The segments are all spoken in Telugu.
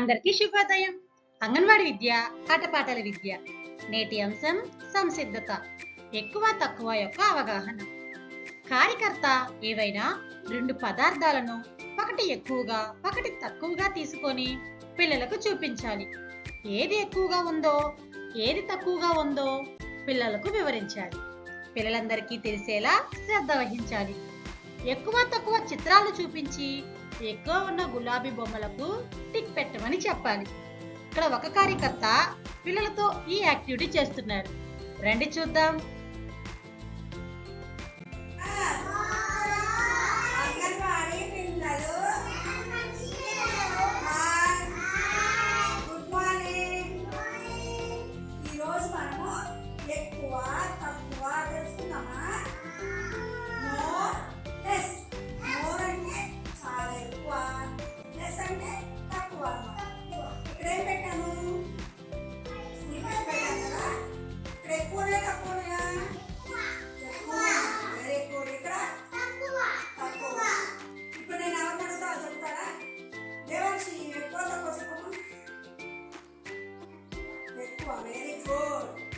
అందరికీ శుభోదయం. అంగన్వాడి విద్య ఆటపాటల విద్య నేటి అంశం సంసిద్ధత ఎక్కువ తక్కువ యొక్క అవగాహన. కార్యకర్త ఏవైనా రెండు పదార్థాలను ఒకటి ఎక్కువగా ఒకటి తక్కువగా తీసుకొని పిల్లలకు చూపించాలి. ఏది ఎక్కువగా ఉందో ఏది తక్కువగా ఉందో పిల్లలకు వివరించాలి. పిల్లలందరికీ తెలిసేలా శ్రద్ధ వహించాలి. ఎక్కువ తక్కువ చిత్రాలు చూపించి ఎక్కువ ఉన్న గులాబీ బొమ్మలకు అని చెప్పాలి. ఇక్కడ ఒక కార్యకర్త పిల్లలతో ఈ యాక్టివిటీ చేస్తున్నారు. రండి చూద్దాం. Ecco, vedi fuori.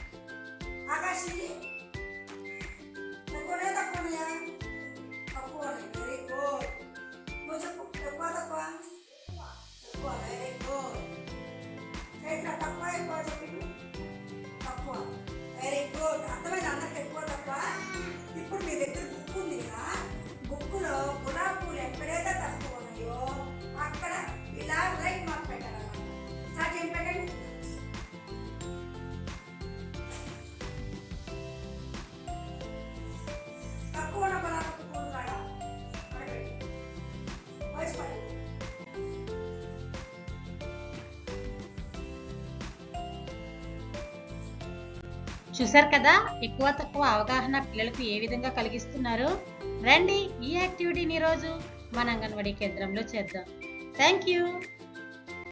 Agashi. Ne corre da con ella. చూసారు కదా? ఎక్కువ తక్కువ అవగాహన పిల్లలకు ఏ విధంగా కలిగిస్తున్నారు? రండి ఈ యాక్టివిటీని ఈరోజు మన అంగన్వాడీ కేంద్రంలో చేద్దాం. Thank you.